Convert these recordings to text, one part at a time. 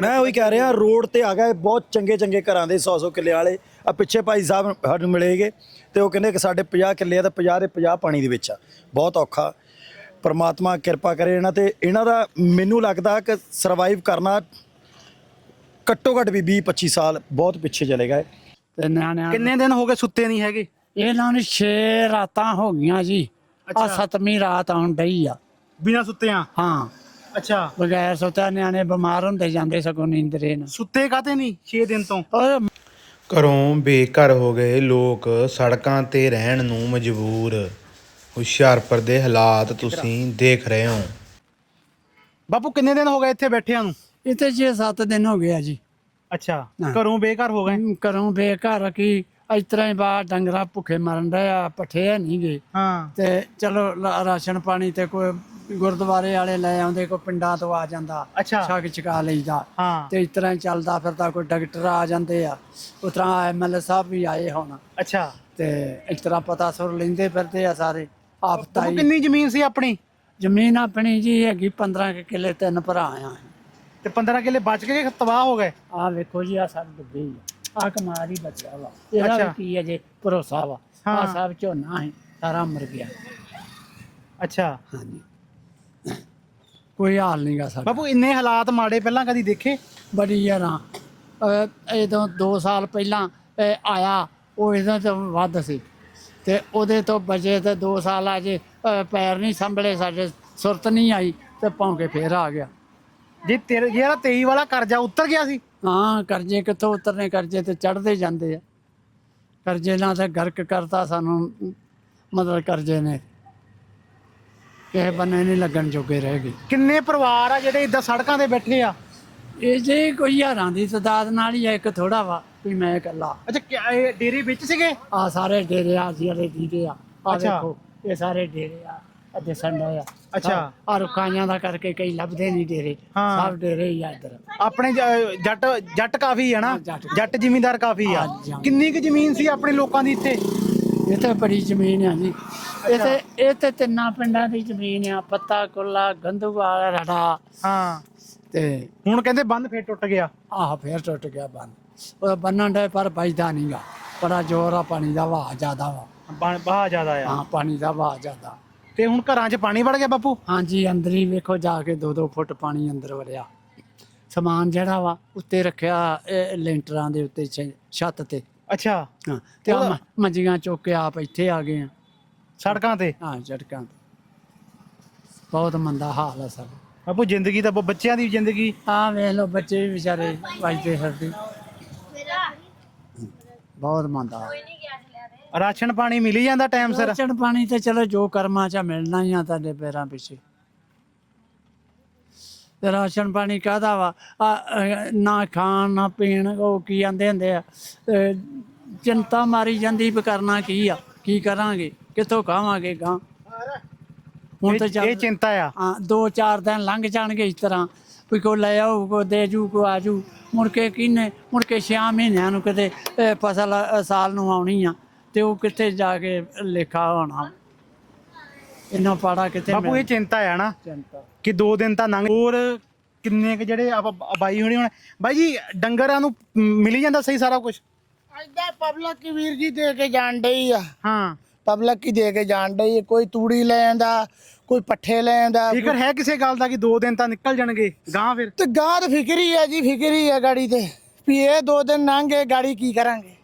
ਮੈਂ ਉਹੀ ਕਹਿ ਰਿਹਾ ਰੋਡ ਤੇ ਆ ਗਏ ਬਹੁਤ ਚੰਗੇ ਚੰਗੇ ਘਰਾਂ ਦੇ 100 100 ਕਿੱਲੇ ਵਾਲੇ। ਆ ਪਿੱਛੇ ਭਾਈ ਸਾਹਿਬ ਸਾਨੂੰ ਮਿਲੇਗੇ ਤੇ ਉਹ ਕਹਿੰਦੇ ਕਿ ਸਾਡੇ 50 ਕਿੱਲੇ ਆ ਤੇ 50 ਦੇ 50 ਪਾਣੀ ਦੇ ਵਿੱਚ ਆ। ਬਹੁਤ ਔਖਾ। ਪਰਮਾਤਮਾ ਕਿਰਪਾ ਕਰੇ ਇਹਨਾਂ ਤੇ। ਇਹਨਾਂ ਦਾ ਮੈਨੂੰ ਲੱਗਦਾ ਕਿ ਸਰਵਾਈਵ ਕਰਨਾ ਘੱਟੋ ਘੱਟ ਵੀ 20 25 ਸਾਲ ਬਹੁਤ ਪਿੱਛੇ ਚਲੇ ਗਏ। ਤੇ ਨਿਆਣਿਆਂ ਕਿੰਨੇ ਦਿਨ ਹੋ ਗਏ ਸੁੱਤੇ ਨਹੀਂ ਹੈਗੇ? ਇਹਨਾਂ ਨੂੰ 6 ਰਾਤਾਂ ਹੋ ਗਈਆਂ ਜੀ। ਆ ਸੱਤਵੀਂ ਰਾਤ ਆਉਣ ਡਈ ਆ। ਬਿਨਾਂ ਸੁੱਤਿਆਂ? ਹਾਂ। ਅੱਛਾ। ਬਗੈਰ ਸੁੱਤਾ ਨਿਆਣੇ ਬਿਮਾਰ ਹੁੰਦੇ ਜਾਂਦੇ ਸਗੋਂ ਨੀਂਦਰੇ ਨੂੰ। ਸੁੱਤੇ ਕਾਤੇ ਨਹੀਂ 6 ਦਿਨ ਤੋਂ? ਔਰ ਘਰੋਂ ਬੇਘਰ ਹੋ ਗਏ ਲੋਕ ਸੜਕਾਂ ਤੇ ਰਹਿਣ ਨੂੰ ਮਜਬੂਰ। ਹੁਸ਼ਿਆਰਪੁਰ ਦੇ ਹਾਲਾਤ ਤੁਸੀਂ ਦੇਖ ਰਹੇ ਹੋ। ਬਾਪੂ ਕਿੰਨੇ ਦਿਨ ਹੋ ਗਏ ਇੱਥੇ ਬੈਠਿਆਂ ਨੂੰ? ਇੱਥੇ 6-7 ਦਿਨ ਹੋ ਗਏ ਆ ਜੀ। ਅੱਛਾ। ਘਰੋਂ ਬੇਘਰ ਹੋ ਗਏ? ਘਰੋਂ ਬੇਘਰ ਕੀ ਇਸ ਤਰ੍ਹਾਂ ਹੀ ਬਾਹਰ ਡੰਗਰਾ ਭੁੱਖੇ ਮਰਨ ਡਏ ਆ ਪੱਠੇ ਨਹੀਂ ਗਏ ਹਾਂ। ਤੇ ਚਲੋ ਲ- ਰਾਸ਼ਨ ਪਾਣੀ ਤੇ ਕੋਈ ਗੁਰਦੁਆਰੇ ਵਾਲੇ ਲੈ ਆਉਂਦੇ ਕੋਈ ਪਿੰਡਾਂ ਤੋਂ ਆ ਜਾਂਦਾ ਅੱਛਾ। ਛਕ ਚਕਾ ਲਈਦਾ। ਹਾਂ। ਤੇ ਇਸ ਤਰ੍ਹਾਂ ਹੀ ਚੱਲਦਾ ਫਿਰਦਾ ਕੋਈ ਡਾਕਟਰ ਆ ਜਾਂਦੇ ਆ ਉਸ ਤਰ੍ਹਾਂ ਐਮਐਲਏ ਸਾਹਿਬ ਵੀ ਆਏ ਹੁਣ। ਅੱਛਾ। ਤੇ ਇਸ ਤਰ੍ਹਾਂ ਪਤਾ ਸੁਰ ਲੈਂਦੇ ਫਿਰਦੇ ਆ ਸਾਰੇ ਆਪ ਬਾਪੂ ਤਾਈ। ਕਿੰਨੀ ਜ਼ਮੀਨ ਸੀ ਆਪਣੀ? ਜ਼ਮੀਨ ਆਪਣੀ ਜੀ ਹੈਗੀ 15 ਕੁ ਕਿੱਲੇ ਤਿੰਨ ਭਰਾ ਆ। ਤੇ 15 ਕਿੱਲੇ ਬਚ ਕੇ ਕਿ ਤਬਾਹ ਹੋ ਗਏ? ਆ ਵੇਖੋ ਜੀ ਆ ਸਭ ਡੁੱਬੇ ਆ। ਆ ਕਮਾਲ ਹੀ ਬਚਿਆ ਵਾ। ਇਹਦਾ ਅੱਛਾ। ਵੀ ਕੀ ਹੈ ਜੇ ਭਰੋਸਾ ਵਾ। ਆ ਹਾਂ। ਸਭ ਝੋਨਾ ਹੈ ਸਾਰਾ ਮਰ ਗਿਆ। ਅੱਛਾ। ਹਾਂਜੀ। ਕੋਈ ਹਾਲ ਨਹੀਂਗਾ ਸਾਡਾ। ਬਾਪੂ ਇੰਨੇ ਹਾਲਾਤ ਮਾੜੇ ਪਹਿਲਾਂ ਕਦੀ ਦੇਖੇ? ਬੜੀ ਯਾਰਾਂ। ਇਹਦੋਂ 2 ਸਾਲ ਪਹਿਲਾਂ ਅਹ, ਆਇਆ ਉਹ ਇਹਦਾ ਤੋਂ ਵੱਧ ਸੀ। ਤੇ ਉਹਦੇ ਤੋਂ ਬਚੇ ਤੇ 2 ਸਾਲ ਆ ਜੇ ਅਹ, ਪੈਰ ਨਹੀਂ ਸੰਭਲੇ ਸਾਡੇ ਸੁਰਤ ਨਹੀਂ ਆਈ ਤੇ ਭੌਂਕੇ ਫੇਰ ਆ ਗਿਆ। ਜੇ ਤੇਰੇ ਜਿਹੜਾ 23 ਵਾਲਾ ਕਰਜ਼ਾ ਉਤਰ ਗਿਆ ਸੀ ਹਾਂ ਕਰਜ਼ੇ ਕਿੱਥੋਂ ਉਤਰਨੇ? ਕਰਜ਼ੇ ਤੇ ਚੜਦੇ ਜਾਂਦੇ ਆ। ਕਰਜ਼ੇ ਨਾਲ ਤੇ ਗਰਕ ਕਰਤਾ ਸਾਨੂੰ ਮਤਲਬ ਕਰਜ਼ੇ ਨੇ। ਕਿਸੇ ਬੰਨੇ ਨਹੀਂ ਲੱਗਣ ਜੋਗੇ ਰਹਿ ਗਏ। ਕਿੰਨੇ ਪਰਿਵਾਰ ਆ ਜਿਹੜੇ ਇਦਾਂ ਸੜਕਾਂ ਤੇ ਬੈਠੇ ਆ? ਇਹ ਜੇ ਕੋਈ ਹਜ਼ਾਰਾਂ ਦੀ ਤਦਾਦ ਨਾਲ ਹੀ ਆ ਇੱਕ ਥੋੜਾ ਵਾ ਵੀ ਮੈਂ ਇਕੱਲਾ। ਅੱਛਾ ਕਿਆ ਇਹ ਡੇਰੇ ਵਿੱਚ ਸੀਗੇ? ਆ ਸਾਰੇ ਡੇਰੇ ਆ ਜਿਹੜੇ ਦੀਦੇ ਆ। ਆ ਅੱਛਾ। ਦੇਖੋ ਇਹ ਸਾਰੇ ਡੇਰੇ ਆ ਆ। ਦਿਸਣ ਡਏ ਆ। ਅੱਛਾ। ਆ ਰੁਕਾਈਆਂ ਦਾ ਕਰਕੇ ਕਈ ਲੱਭਦੇ ਨਹੀਂ ਡੇਰੇ। ਹਾਂ। ਸਭ ਡੇਰੇ ਹੀ ਆ ਇੱਧਰ। ਆਪਣੇ ਜ- ਜੱਟ ਜੱਟ ਕਾਫੀ ਹੈ ਨਾ? ਜੱਟ। ਜੱਟ ਜ਼ਿਮੀਂਦਾਰ ਕਾਫੀ ਆ। ਹਾਂ। ਕਿੰਨੀ ਕੁ ਜ਼ਮੀਨ ਸੀ ਆਪਣੇ ਲੋਕਾਂ ਦੀ ਇੱਥੇ? ਇੱਥੇ ਬੜੀ ਜ਼ਮੀਨ ਆ ਜੀ। ਇੱਥੇ ਤੇ ਤਿੰਨਾਂ ਪਿੰਡਾਂ ਦੀ ਜ਼ਮੀਨ ਆ। ਪੱਤਾ ਕੁੱਲਾ ਗੰਦੂਵਾਲ ਰੜਾ। ਹਾਂ। ਤੇ ਹੁਣ ਕਹਿੰਦੇ ਬੰਦ ਫੇਰ ਟੁੱਟ ਗਿਆ। ਆਹ ਫੇਰ ਟੁੱਟ ਗਿਆ ਬੰਨ। ਉਹ ਬੰਨਣ ਦੇ ਪਰ ਬਚਦਾ ਨਹੀਂਗਾ ਬੜਾ ਜ਼ੋਰ ਆ ਪਾਣੀ ਦਾ ਵਹਾਅ ਜ਼ਿਆਦਾ ਵਾ। ਬਾ- ਬਹਾ ਜ਼ਿਆਦਾ ਆ। ਹਾਂ ਪਾਣੀ ਦਾ ਵਹਾਅ ਜ਼ਿਆਦਾ। ਤੇ ਹੁਣ ਘਰਾਂ 'ਚ ਪਾਣੀ ਵੜ ਗਿਆ ਬਾਪੂ? ਹਾਂਜੀ ਅੰਦਰ ਹੀ ਵੇਖੋ ਜਾ ਕੇ 2-2 ਫੁੱਟ ਪਾਣੀ ਅੰਦਰ ਵੜਿਆ। ਸਮਾਨ ਜਿਹੜਾ ਵਾ ਉੱਤੇ ਰੱਖਿਆ ਇਹ ਲੈਂਟਰਾਂ ਦੇ ਉੱਤੇ ਛ- ਛੱਤ ਤੇ। ਅੱਛਾ। ਹਾਂ ਤੇ ਆਹ ਉਹਦਾ- ਮ- ਮੰਜੀਆਂ ਚੁੱਕ ਕੇ ਆਪ ਇੱਥੇ ਆ ਗਏ ਆ। ਸੜਕਾਂ ਤੇ? ਹਾਂ ਝਟਕਾਂ ਤੇ। ਬਹੁਤ ਮੰਦਾ ਹਾਲ ਆ ਸਰ ਬਾਪੂ ਜ਼ਿੰਦਗੀ ਤਾਂ ਬ- ਬੱਚਿਆਂ ਦੀ ਜ਼ਿੰਦਗੀ। ਆ ਵੇਖ ਲਓ ਬੱਚੇ ਵੀ ਵਿਚਾਰੇ ਵੱਜਦੇ ਫਿਰਦੇ। ਬਹੁਤ ਮੰਦਾ ਹਾਲ। ਰਾਸ਼ਨ ਪਾਣੀ ਮਿਲੀ ਜਾਂਦਾ ਟਾਈਮ ਸਿਰ? ਰਾਸ਼ਨ ਪਾਣੀ ਤੇ ਚਲੋ ਜੋ ਕਰਮਾਂ ਚ ਆ, ਮਿਲਣਾ ਹੀ ਆ ਤੁਹਾਡੇ ਪੈਰਾਂ ਪਿੱਛੇ। ਤੇ ਰਾਸ਼ਨ ਪਾਣੀ ਕਾਹਦਾ ਵਾ? ਆ, ਅਹ, ਨਾ ਖਾਣ ਨਾ ਪੀਣ ਉਹ ਕੀ ਆਂਦੇ ਹੁੰਦੇ ਆ? ਅਹ, ਚਿੰਤਾ ਮਾਰੀ ਜਾਂਦੀ ਵੀ ਕਰਨਾ ਕੀ ਆ? ਕੀ ਕਰਾਂਗੇ? ਕਿੱਥੋਂ ਖਾਵਾਂਗੇ ਗਾਂ? ਹੁਣ ਇਹ ਤਾਂ ਇਹ ਚੱਲ ਚਿੰਤਾ ਆ। ਹਾਂ ਦੋ ਚਾਰ ਦਿਨ ਲੰਘ ਜਾਣਗੇ ਇਸ ਤਰ੍ਹਾਂ। ਵੀ ਕੋ ਲੈ ਆਊ ਕੋ ਦੇ ਜੂ ਕੋ ਆਜੂ ਮੁੜ ਕੇ ਕਿੰਨੇ ਮੁੜ ਕੇ 6 ਮਹੀਨਿਆਂ ਨੂੰ ਕਿਤੇ ਅਹ, ਫਸਲ ਅਹ, ਸਾਲ ਨੂੰ ਆਉਣੀ ਆ। ਤੇ ਉਹ ਕਿੱਥੇ ਜਾ ਕੇ ਲੇਖਾ ਹੋਣਾ? ਇਹਨਾਂ ਪਾੜਾ ਕਿੱਥੇ ਬਾਪੂ ਇਹ? ਚਿੰਤਾ ਆ ਨਾ। ਚਿੰਤਾ। ਕਿ ਦੋ ਦਿਨ ਤਾਂ ਲੰਘ ਹੋਰ ਕਿੰਨੇ ਕੁ ਜਿਹੜੇ ਆਪਾਂ ਬਾਈ ਹੋਣੀ ਹੁਣ। ਬਾਈ ਜੀ ਡੰਗਰਾਂ ਨੂੰ ਮਿਲੀ ਜਾਂਦਾ ਸਹੀ ਸਾਰਾ ਕੁਝ ਐਦਾਂ ਪਬਲਿਕ ਕੀ ਵੀਰ ਜੀ ਦੇ ਕੇ ਜਾਣ ਡਈ ਆ। ਹਾਂ। ਪਬਲਿਕ ਕੀ ਦੇ ਕੇ ਜਾਣ ਡਈ ਆ। ਕੋਈ ਤੂੜੀ ਲੈ ਆਂਦਾ ਕੋਈ ਪੱਠੇ ਲੈ ਆਂਦਾ ਫਿਕਰ ਹੈ ਕਿਸੇ ਗੱਲ ਦਾ ਕਿ ਦੋ ਦਿਨ ਤਾਂ ਨਿਕਲ ਜਾਣਗੇ ਗਾਂ ਫਿਰ? ਤੇ ਗਾਂ ਤਾਂ ਫਿਕਰ ਹੀ ਆ ਜੀ ਫਿਕਰ ਹੀ ਆ ਗਾੜੀ ਤੇ। ਵੀ ਇਹ ਦੋ ਦਿਨ ਲੰਘ ਗਏ ਗਾੜੀ ਕੀ ਕਰਾਂਗੇ?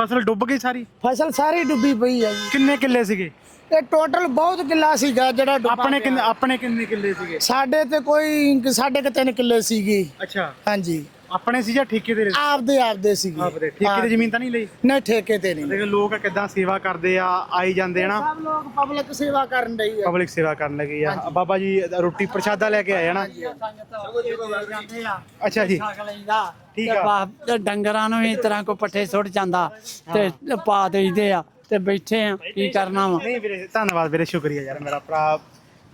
ਫਸਲ ਡੁੱਬ ਗਈ ਸਾਰੀ? ਫਸਲ ਸਾਰੀ ਡੁੱਬੀ ਪਈ ਆ ਜੀ। ਕਿੰਨੇ ਕਿੱਲੇ ਸੀਗੇ? ਇਹ ਟੋਟਲ ਬਹੁਤ ਕਿੱਲਾ ਸੀਗਾ ਜਿਹੜਾ ਡੁੱਬਾ ਆਪਣੇ। ਕਿੰਨੇ ਆਪਣੇ ਕਿੰਨੇ ਕਿੱਲੇ ਸੀਗੇ? ਸਾਡੇ ਤੇ ਕੋਈ ਸਾਡੇ ਕਿ ਤਿੰਨ ਕਿੱਲੇ ਸੀਗੀ। ਅੱਛਾ। ਹਾਂਜੀ। ਆਪਣੇ ਸੀ ਜਾਂ ਠੇਕੇ ਦੇ ਆਪਦੇ ਆਪਦੇ ਸੀਗੇ। ਆਪਦੇ ਠੇਕੇ ਦੀ ਜ਼ਮੀਨ ਤਾਂ ਨਹੀਂ ਲਈ? ਨਹੀਂ ਠੇਕੇ ਤੇ ਨਹੀਂ। ਦੇਖ ਲੋਕ ਕਿਦਾਂ ਸੇਵਾ ਕਰਦੇ ਆ ਆਈ ਜਾਂਦੇ ਆ ਨਾ? ਸਭ ਲੋਕ ਪਬਲਿਕ ਸੇਵਾ ਕਰਨ ਡਈ ਆ। ਪਬਲਿਕ ਸੇਵਾ ਕਰਨ ਲੱਗੀ ਆ। ਬਾਬਾ ਜੀ ਰੋਟੀ ਪ੍ਰਸ਼ਾਦਾ ਲੈ ਕੇ ਆਏ ਆ ਨਾ? ਜਾਂਦੇ ਆ। ਅੱਛਾ ਜੀ। ਛਕ ਠੀਕ ਤੇ ਆ। ਬਾ- ਤੇ ਡੰਗਰਾਂ ਨੂੰ ਵੀ ਇਸ ਤਰ੍ਹਾਂ ਕੋ ਪੱਠੇ ਸੁੱਟ ਜਾਂਦਾ ਤੇ ਪਾ ਦੇਈਦੇ ਆ ਤੇ ਬੈਠੇ ਆ ਕੀ ਕਰਨਾ ਵਾ? ਨਹੀਂ ਵੀਰੇ ਧੰਨਵਾਦ ਵੀਰੇ ਸ਼ੁਕਰੀਆ ਯਾਰ ਮੇਰਾ ਭਰਾ।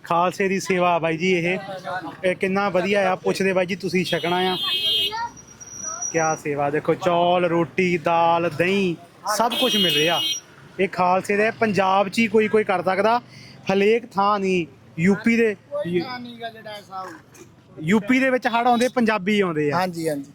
ਖਾਲਸੇ ਦੀ ਸੇਵਾ ਬਾਈ ਜੀ ਇਹ। ਇਹ ਕਿੰਨਾ ਵਧੀਆ ਆ। ਪੁੱਛਦੇ ਬਾਈ ਜੀ ਤੁਸੀਂ ਛਕਣਾ ਆ। ਕਿਆ ਸੇਵਾ ਦੇਖੋ ਚੌਲ ਰੋਟੀ ਦਾਲ ਦਹੀਂ ਸਭ ਕੁਝ ਮਿਲ ਰਿਹਾ। ਇਹ ਖਾਲਸੇ ਦੇ ਪੰਜਾਬ 'ਚ ਹੀ ਕੋਈ ਕੋਈ ਕਰ ਸਕਦਾ। ਹਲੇਕ ਥਾਂ ਨਹੀਂ ਯੂਪੀ ਦੇ ਯੂਪੀ ਦੇ ਵਿੱਚ ਹੜ ਆਉਂਦੇ ਪੰਜਾਬੀ ਆਉਂਦੇ ਆ। ਹਾਂਜੀ ਹਾਂਜੀ।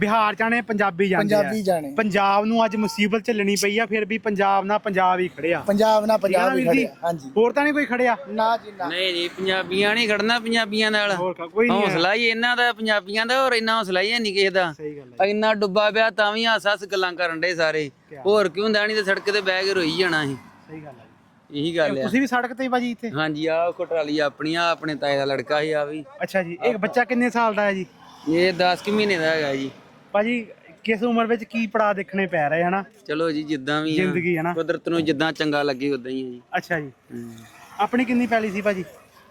ਬਿਹਾਰ ਜਾਣੇ ਪੰਜਾਬੀ ਜਾਂਦੇ ਆ। ਪੰਜਾਬੀ ਜਾਣੇ। ਪੰਜਾਬ ਨੂੰ ਅੱਜ ਮੁਸੀਬਤ ਝੱਲਣੀ ਪਈ ਆ ਫਿਰ ਵੀ ਪੰਜਾਬ ਨਾਲ ਪੰਜਾਬ ਹੀ ਖੜਿਆ ਪੰਜਾਬ ਨਾਲ ਪੰਜਾਬ ਹੀ? ਖੜਿਆ ਹਾਂਜੀ। ਹੋਰ ਤਾਂ ਨਹੀਂ ਕੋਈ ਖੜਿਆ ਨਾ ਜੀ ਨਾ। ਨਹੀਂ ਜੀ ਪੰਜਾਬੀਆਂ ਨਹੀਂ ਖੜਨਾ ਪੰਜਾਬੀਆਂ ਨਾਲ। ਹੋਰ ਕੋਈ ਨਹੀਂ ਹੈ। ਹੌਸਲਾ ਹੀ। ਇਹਨਾਂ ਦਾ ਪੰਜਾਬੀਆਂ ਦਾ ਹੋਰ ਇੰਨਾ ਹੌਸਲਾ ਹੀ ਨਹੀਂ ਕਿਸੇ ਦਾ। ਸਹੀ ਗੱਲ ਇੰਨਾ ਡੁੱਬਾ ਪਿਆ ਤਾਂ ਵੀ ਹੱਸ ਹੱਸ ਗੱਲਾਂ ਕਰਨ ਡੇ ਸਾਰੇ। ਹੋਰ ਕਿਉਂ ਹੁੰਦਾ ਨਹੀਂ ਤੇ ਸੜਕ ਤੇ ਬਹਿ ਕੇ ਰੋਈ ਜਾਣਾ ਸੀ ਸਹੀ ਗੱਲ ਹੈ ਇਹੀ ਗੱਲ ਆ ਤੁਸੀਂ ਵੀ ਸੜਕ ਤੇ ਹੀ ਭਾਜੀ ਇੱਥੇ? ਹਾਂਜੀ ਆ ਕੋਟਰਾਲੀ ਆਪਣੀ ਆ ਆਪਣੇ ਤਾਏ ਦਾ ਲੜਕਾ ਸੀ ਆ ਵੀ। ਅੱਛਾ ਜੀ ਇਹ ਬੱਚਾ ਕਿੰਨੇ ਸਾਲ ਦਾ ਹੈ ਜੀ? ਇਹ 10 ਕਿ ਮਹੀਨੇ ਦਾ ਹੈਗਾ ਜੀ। ਭਾਜੀ ਕਿਸ ਉਮਰ ਵਿੱਚ ਕੀ ਪੜਾ ਦੇਖਣੇ ਪੈ ਰਹੇ ਹਨਾ? ਚਲੋ ਜੀ ਜਿੱਦਾਂ ਵੀ ਆ, ਜ਼ਿੰਦਗੀ ਹੈ ਨਾ ਕੁਦਰਤ ਨੂੰ ਜਿੱਦਾਂ ਚੰਗਾ ਲੱਗੇ ਉਦਾਂ ਹੀ ਆ ਜੀ। ਅੱਛਾ ਜੀ। ਹਮ। ਆਪਣੀ ਕਿੰਨੀ ਪੈਲੀ ਸੀ ਭਾਜੀ?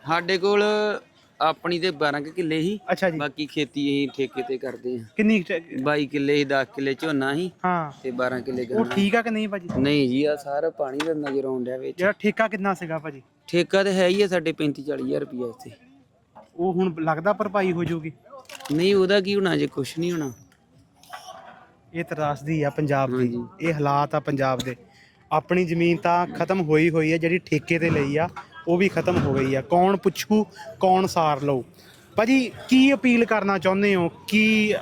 ਸਾਡੇ ਕੋਲ ਆਪਣੀ ਤੇ 12 ਕੁ ਕਿੱਲੇ ਸੀ ਅੱਛਾ ਜੀ। ਬਾਕੀ ਖੇਤੀ ਅਸੀਂ ਠੇਕੇ ਤੇ ਕਰਦੇ ਆ ਕਿੰਨੀ ਟ- 22 ਕਿੱਲੇ ਸੀ 10 ਕਿੱਲੇ ਝੋਨਾ ਸੀ ਹਾਂ। ਤੇ 12 ਕਿੱਲੇ ਉਹ ਗੰਨਾ ਠੀਕ ਆ ਕਿ ਨਹੀਂ ਭਾਜੀ? ਨਹੀਂ ਜੀ ਆ ਸਾਰਾ ਪਾਣੀ ਦਾ ਨਜ਼ਰ ਆਉਂਦਾ ਵਿੱਚ। ਜਿਹੜਾ ਠੇਕਾ ਕਿੰਨਾ ਸੀਗਾ ਭਾਜੀ? ਠੇਕਾ ਤੇ ਹੈ ਹੀ ਆ ਸਾਡੇ 35 40000 ਰੁਪਇਆ ਇੱਥੇ। ਉਹ ਹੁਣ ਲੱਗਦਾ ਭਰਪਾਈ ਹੋ ਜਾਊਗੀ। ਨਹੀਂ ਉਹਦਾ ਕੀ ਹੋਣਾ ਜੇ ਕੁਛ ਨਹੀਂ ਹੋਣਾ। ਇਹ ਤਰਾਸਦੀ ਆ ਪੰਜਾਬ ਦੀ। ਇਹ ਹਾਲਾਤ ਆ ਪੰਜਾਬ ਦੇ। ਆਪਣੀ ਜ਼ਮੀਨ ਤਾਂ ਖਤਮ ਹੋਈ ਹੋਈ ਹੈ ਜਿਹੜੀ ਠੇਕੇ ਤੇ ਲਈ ਆ ਉਹ ਵੀ ਖਤਮ ਹੋ ਗਈ ਆ। ਕੌਣ ਪੁੱਛੂ ਕੌਣ ਸਾਰ ਲਊ? ਭਾਜੀ ਕੀ ਅਪੀਲ ਕਰਨਾ ਚਾਹੁੰਦੇ ਹੋ? ਕੀ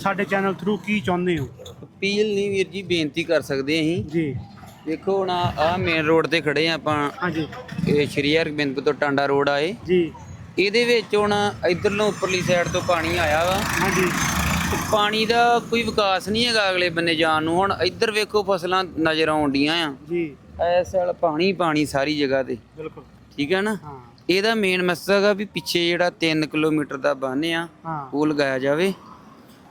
ਸਾਡੇ ਚੈਨਲ ਥਰੂ ਕੀ ਚਾਹੁੰਦੇ ਹੋ? ਅਪੀਲ ਨਹੀਂ ਵੀਰ ਜੀ ਬੇਨਤੀ ਕਰ ਸਕਦੇ ਅਸੀਂ। ਜੀ। ਦੇਖੋ ਹੁਣ ਆ ਮੇਨ ਰੋਡ ਤੇ ਖੜੇ ਆ ਆਪਾਂ। ਹਾਂਜੀ। ਇਹ ਸ਼੍ਰੀ ਹਰਗੋਬਿੰਦਪੁਰ ਤੋਂ ਟਾਂਡਾ ਰੋਡ ਆਏ ਜੀ। ਇਹਦੇ ਵਿੱਚ ਹੁਣ ਇਧਰਲੋਂ ਉੱਪਰਲੀ ਸਾਈਡ ਤੋਂ ਪਾਣੀ ਆਇਆ ਵਾ। ਹਾਂਜੀ। ਪਾਣੀ ਦਾ ਕੋਈ ਵਿਕਾਸ ਨਹੀਂ ਹੈਗਾ ਅਗਲੇ ਬੰਨੇ ਜਾਣ ਨੂੰ। ਹੁਣ ਇੱਧਰ ਵੇਖੋ ਫਸਲਾਂ ਨਜ਼ਰ ਆਉਂਦੀਆਂ ਆ। ਜੀ। ਇਸ ਵਾਲ ਪਾਣੀ ਪਾਣੀ ਸਾਰੀ ਜਗ੍ਹਾ ਤੇ। ਬਿਲਕੁਲ। ਠੀਕ ਹੈ ਨਾ? ਹਾਂ। ਇਹਦਾ ਮੇਨ ਮਕਸਦ ਆ ਵੀ ਪਿੱਛੇ ਜਿਹੜਾ 3 ਕਿਲੋਮੀਟਰ ਦਾ ਬੰਨ੍ਹ ਆ ਉਹ ਲਗਾਇਆ ਜਾਵੇ।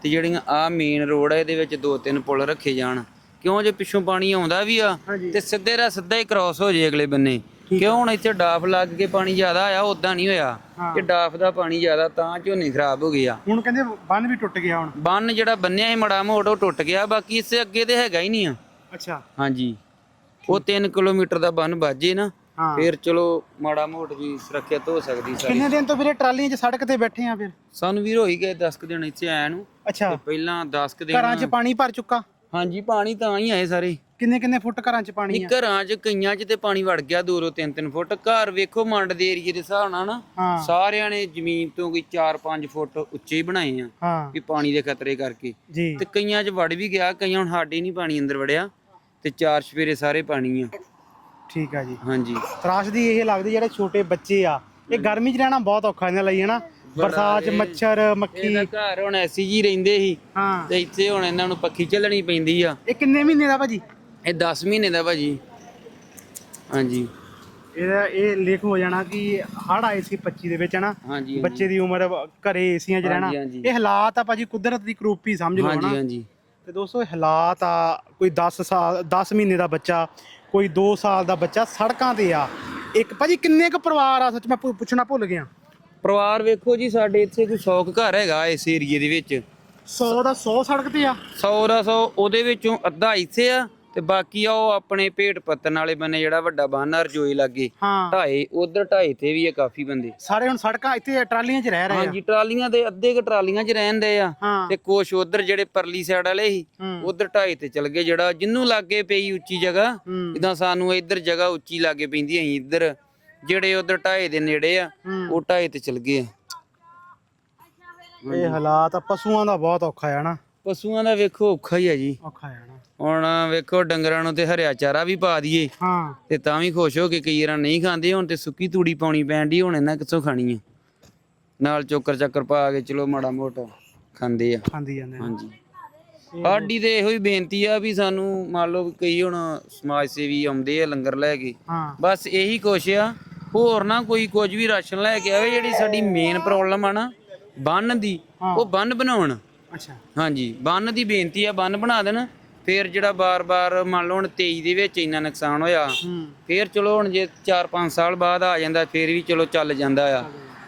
ਤੇ ਜਿਹੜੀਆਂ ਆ ਮੇਨ ਰੋਡ ਆ ਇਹਦੇ ਵਿੱਚ ਦੋ ਤਿੰਨ ਪੁਲ ਰੱਖੇ ਜਾਣ। ਕਿਉਂ? ਜੇ ਪਿੱਛੋਂ ਪਾਣੀ ਆਉਂਦਾ ਵੀ ਆ। ਤੇ ਸਿੱਧੇ ਰਾ ਸਿੱਧਾ ਹੀ ਕ੍ਰਾਸ ਹੋ ਜੇ ਅਗਲੇ ਬੰਨੇ। ਕਿਉਂ ਹੁਣ ਇੱਥੇ ਡਾਫ ਲੱਗ ਕੇ ਪਾਣੀ ਜ਼ਿਆਦਾ ਆਇਆ ਉਦਾਂ ਨਹੀਂ ਹੋਇਆ। ਕਿ ਡਾਫ ਦਾ ਪਾਣੀ ਜ਼ਿਆਦਾ ਤਾਂ ਝੋਨੇ ਖਰਾਬ ਹੋ ਗਏ ਆ। ਹੁਣ ਕਹਿੰਦੇ ਬੰਨ ਵੀ ਟੁੱਟ ਗਿਆ ਹੁਣ। ਬੰਨ ਜਿਹੜਾ ਬੰਨਿਆ ਸੀ ਮੜਾ ਮੋੜ ਉਹ ਟੁੱਟ ਗਿਆ ਬਾਕੀ ਇਸੇ ਅੱਗੇ ਤੇ ਹੈਗਾ ਹੀ ਨਹੀਂ ਆ। ਅੱਛਾ। ਹਾਂਜੀ। ਉਹ 3 ਕਿਲੋਮੀਟਰ ਦਾ ਬੰਨ ਬਾਜੇ ਨਾ ਫਿਰ ਚਲੋ ਮਾੜਾ ਮੋੜ ਵੀ ਸੁਰੱਖਿਅਤ ਹੋ ਸਕਦੀ ਸਾਰੀ। ਕਿੰਨੇ ਦਿਨ ਤੋਂ ਵੀਰੇ ਟਰਾਲੀਆਂ 'ਚ ਸੜਕ ਤੇ ਬੈਠੇ ਆ ਫਿਰ? ਸਾਨੂੰ ਵੀਰ ਹੋਈ ਗਏ 10 ਕੁ ਦਿਨ ਇੱਥੇ ਆਇਆ ਨੂੰ। ਅੱਛਾ। ਤੇ ਪਹਿਲਾਂ 10 ਕੁ ਘਰਾਂ 'ਚ ਦਿਨ ਪਾਣੀ ਭਰ ਚੁੱਕਾ? ਹਾਂਜੀ ਪਾਣੀ ਤਾਂ ਹੀ ਆਏ ਸਾਰੇ। ਕਿੰਨੇ ਕਿੰਨੇ ਫੁੱਟ ਘਰਾਂ 'ਚ ਪਾਣੀ ਆ? ਘਰਾਂ 'ਚ ਕਈਆਂ 'ਚ ਤੇ ਪਾਣੀ ਵੜ ਗਿਆ ਦੋ ਦੋ ਤਿੰਨ ਤਿੰਨ ਫੁੱਟ। ਘਰ ਵੇਖੋ ਮੰਡ ਦੇ ਏਰੀਏ ਦੇ ਹਿਸਾਬ ਨਾਲ ਨਾ ਹਾਂ। ਸਾਰਿਆਂ ਨੇ ਜ਼ਮੀਨ ਤੋਂ ਕੋਈ 4-5 ਫੁੱਟ ਉੱਚੇ ਹੀ ਬਣਾਏ ਆ ਹਾਂ। ਵੀ ਪਾਣੀ ਦੇ ਖਤਰੇ ਕਰਕੇ। ਜੀ। ਤੇ ਕਈਆਂ 'ਚ ਵੜ ਵੀ ਗਿਆ ਕਈਆਂ ਹੁਣ ਸਾਡੇ ਨਹੀਂ ਪਾਣੀ ਅੰਦਰ ਵੜਿਆ ਤੇ ਚਾਰ ਸਵੇਰੇ ਸਾਰੇ ਪਾਣੀ ਆ। ਠੀਕ ਆ ਜੀ। ਹਾਂਜੀ। ਤਰਾਸ਼ ਦੀ ਇਹ ਲੱਗਦੀ ਜਿਹੜੇ ਛੋਟੇ ਬੱਚੇ ਆ ਇਹ ਗਰਮੀ 'ਚ ਰਹਿਣਾ ਬਹੁਤ ਔਖਾ ਇਹਨਾਂ ਲਈ ਹੈ ਨਾ? ਬਰਸਾਤ 'ਚ ਮੱਛਰ ਮੱਖੀ। ਇਹਦਾ ਘਰ ਹੁਣ ਐਸੀ ਜੀ ਰਹਿੰਦੇ ਸੀ ਹਾਂ। ਤੇ ਇੱਥੇ ਹੁਣ ਇਹਨਾਂ ਨੂੰ ਪੱਖੀ ਝੱਲਣੀ ਪੈਂਦੀ ਆ। ਇਹ ਕਿੰਨੇ ਮਹੀਨੇ ਦਾ ਭਾਜੀ? ਇਹ 10 ਮਹੀਨੇ ਦਾ ਭਾਜੀ। ਹਾਂਜੀ। ਇਹਦਾ ਇਹ ਲਿਖ ਹੋ ਜਾਣਾ ਕਿ ਹੜ ਆਏ ਸੀ 25 ਦੇ ਵਿੱਚ ਹੈ ਨਾ ਹਾਂਜੀ। ਬੱਚੇ ਦੀ ਉਮਰ ਘਰੇ ਏਸੀਆਂ 'ਚ ਰਹਿਣਾ। ਇਹ ਹਾਲਾਤ ਆ ਭਾਜੀ ਕੁਦਰਤ ਦੀ ਕਰੂਪੀ ਸਮਝ ਲਓ ਹਾਂਜੀ ਹਾਂਜੀ। ਤੇ ਦੋਸਤੋ ਇਹ ਹਾਲਾਤ ਆ ਕੋਈ 10 ਸਾਲ 10 ਮਹੀਨੇ ਦਾ ਬੱਚਾ ਕੋਈ 2 ਸਾਲ ਦਾ ਬੱਚਾ ਸੜਕਾਂ ਤੇ ਆ। ਇੱਕ ਭਾਜੀ ਕਿੰਨੇ ਕੁ ਪਰਿਵਾਰ ਆ ਸੱਚ ਮੈਂ ਪੁੱਛਣਾ ਭੁੱਲ ਗਿਆ। ਪਰਿਵਾਰ ਵੇਖੋ ਜੀ ਸਾਡੇ ਇੱਥੇ ਕੋਈ 100 ਕੁ ਘਰ ਹੈਗਾ ਇਸ ਏਰੀਏ ਦੇ ਵਿੱਚ। 100 ਦਾ 100 ਸੜਕ ਤੇ ਆ। 100 ਦਾ 100 ਉਹਦੇ ਵਿੱਚੋਂ ਅੱਧਾ ਇੱਥੇ ਆ ਤੇ ਬਾਕੀ ਆ ਉਹ ਆਪਣੇ ਭੇਟ ਪੱਤਨ ਵਾਲੇ ਬੰਨੇ ਜਿਹੜਾ ਵੱਡਾ ਬਾਨਾ ਰਜੋਈ ਲੱਗੇ ਢਾਏ ਉਧਰ ਢਾਏ ਤੇ ਵੀ ਆ ਕਾਫੀ ਬੰਦੇ। ਸਾਰੇ ਹੁਣ ਸੜਕਾਂ ਇੱਥੇ ਟਰਾਲੀਆਂ 'ਚ ਰਹਿ ਰਹੇ ਆ। ਹਾਂਜੀ ਟਰਾਲੀਆਂ ਦੇ ਅੱਧੇ ਕ ਟਰਾਲੀਆਂ 'ਚ ਰਹਿੰਦੇ ਆ। ਤੇ ਕੁਛ ਉਧਰ ਜਿਹੜੇ ਪਰਲੀ ਸਾਈਡ ਵਾਲੇ ਸੀ। ਉਧਰ ਢਾਈ ਤੇ ਚਲ ਗਏ। ਜਿਹੜਾ ਜਿੰਨੂੰ ਲਾਗੇ ਪਈ ਉੱਚੀ ਜਗ੍ਹਾ। ਇਦਾਂ ਸਾਨੂੰ ਇੱਧਰ ਜਗ੍ਹਾ ਉੱਚੀ ਲਾਗੇ ਪੈਂਦੀ ਅਸੀਂ ਇੱਧਰ ਜਿਹੜੇ ਉਧਰ ਢਾਈ ਦੇ ਨੇੜੇ ਆ ਹੂੰ। ਉਹ ਢਾਈ ਤੇ ਚਲ ਗਏ ਆ। ਇਹ ਹਾਲਾਤ ਆ ਪਸ਼ੂਆਂ ਦਾ ਬਹੁਤ ਔਖਾ ਆ ਨਾ। ਪਸ਼ੂਆਂ ਦਾ ਵੇਖੋ ਔਖਾ ਹੀ ਆ ਜੀ। ਔਖਾ ਆ ਨਾ। ਹੁਣ ਵੇਖੋ ਡੰਗਰਾਂ ਨੂੰ ਤੇ ਹਰਿਆ ਚਾਰਾ ਵੀ ਪਾ ਦਈਏ। ਹਾਂ। ਤੇ ਤਾਂ ਵੀ ਖੁਸ਼ ਹੋ ਕੇ ਕਈ ਵਾਰ ਨਹੀਂ ਖਾਂਦੇ ਹੁਣ ਤੇ ਸੁੱਕੀ ਤੂੜੀ ਪਾਉਣੀ ਪੈਂਦੀ ਹੁਣ ਇਹਨਾਂ ਕਿੱਥੋਂ ਖਾਣੀ ਆ? ਨਾਲ ਚੋਕਰ ਚੱਕਰ ਪਾ ਕੇ ਚਲੋ ਮਾੜਾ ਮੋਟਾ ਖਾਂਦੇ ਆ। ਖਾਂਦੀ ਜਾਂਦੇ। ਹਾਂਜੀ। ਸਾਡੀ ਤੇ ਇਹੋ ਹੀ ਬੇਨਤੀ ਆ ਵੀ ਸਾਨੂੰ ਮੰਨ ਲਓ ਵੀ ਕਈ ਹੁਣ ਸਮਾਜ ਸੇਵੀ ਆਉਂਦੇ ਆ ਲੰਗਰ ਲੈ ਕੇ ਹਾਂ। ਬਸ ਇਹੀ ਕੁਛ ਆ। ਹੋਰ ਨਾ ਕੋਈ ਕੁਝ ਵੀ ਰਾਸ਼ਨ ਲੈ ਕੇ ਆਵੇ ਜਿਹੜੀ ਸਾਡੀ ਮੇਨ ਪ੍ਰੋਬਲਮ ਆ ਨਾ ਬੰਨ ਦੀ ਉਹ ਬੰਨ ਬਣਾਉਣ। ਅੱਛਾ। ਹਾਂਜੀ ਬੰਨ ਦੀ ਬੇਨਤੀ ਆ ਬੰਨ ਬਣਾ ਦੇਣ। ਫੇਰ ਜਿਹੜਾ ਬਾਰ-ਬਾਰ ਮੰਨ ਲਓ ਹੁਣ 23 ਦੇ ਵਿੱਚ ਇੰਨਾ ਨੁਕਸਾਨ ਹੋਇਆ ਫੇਰ ਚਲੋ ਹੁਣ ਜੇ 4-5 ਸਾਲ ਬਾਅਦ ਆ ਜਾਂਦਾ ਫੇਰ ਵੀ ਚਲੋ ਚੱਲ ਜਾਂਦਾ ਆ।